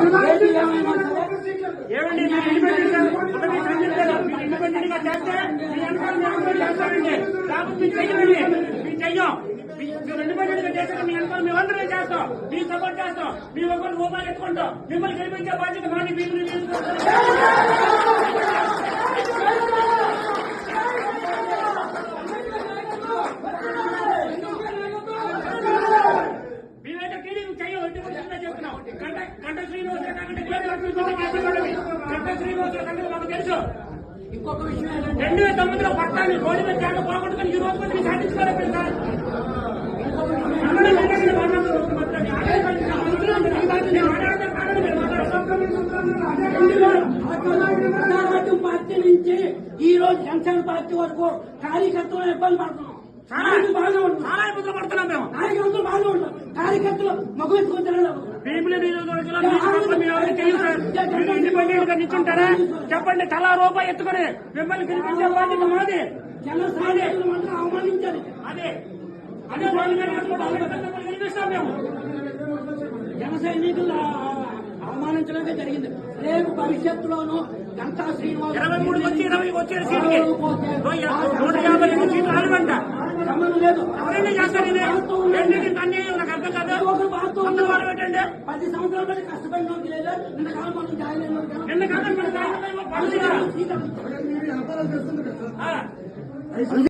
ఏది ఏమండి మీరు ఇండిపెండెంట్గా మీరు ఇండిపెండెంట్గా చేస్తే మీ మీరు చెయ్యండి చెయ్యం. మీరు ఇండిపెండెంట్గా చేస్తే మీ మేము చేస్తాం. మీ సపోర్ట్ చేస్తాం. మీ ఒకరు రూపాయలు ఎత్తుకుంటాం. మిమ్మల్ని గెలిపించే బాధ్యత మీరు చెయ్యం శ్రీనివాస శ్రీనివాస మాకు తెలుసు ఇంకొక విషయం రెండు వేల తొమ్మిదిలో పట్టాన్ని రోడ్డు మీద తేడా పోగొట్టుకుని ఈ రోజు కూడా మీరు సాధించుకోలేదు సార్ పార్టీ నుంచి ఈ రోజు జనసేన పార్టీ వరకు కార్యకర్తలు ఇబ్బంది పడుతున్నాం. చాలా ఇబ్బందులు పడుతున్నాం మేము నాయకులందరూ బాగానే ఉంటాం కార్యకర్తలు మగ ఎత్తుకుని తిరగలేదు భీముల నియోజకవర్గంలో మీకు తప్ప మీ ఎవరికి తెలియదు సార్. మీరు ఇండిపెండెంట్గా నిల్చుంటారా? చెప్పండి తలా రూపాయి ఎత్తుకొని మిమ్మల్ని గెలిపించే బాధ్యత మాది. అవమానించారు అదే. అదే గెలిపిస్తాం మేము. జన సైనికులు అవమానించడమే జరిగింది. రేపు భవిష్యత్తులోనూ గంటా శ్రీనివాస్ ఇరవై మూడు వచ్చి ఇరవై వచ్చే సీట్కి. నూట యాభై లేదు ఎవరైనా చేస్తారు ఇది రెండింటికి అన్యాయం నాకు అర్థం కాదు ఒకరు బాధతో అందరూ వాళ్ళు పెట్టండి పది సంవత్సరాల బట్టి కష్టపడిన వాళ్ళకి లేదా ఇంతకాలం మనం జాయిన్ అయిన వాళ్ళకి నిన్న కాదు మన సాయంత్రం పడుతుందా? సీట్లు ఆ.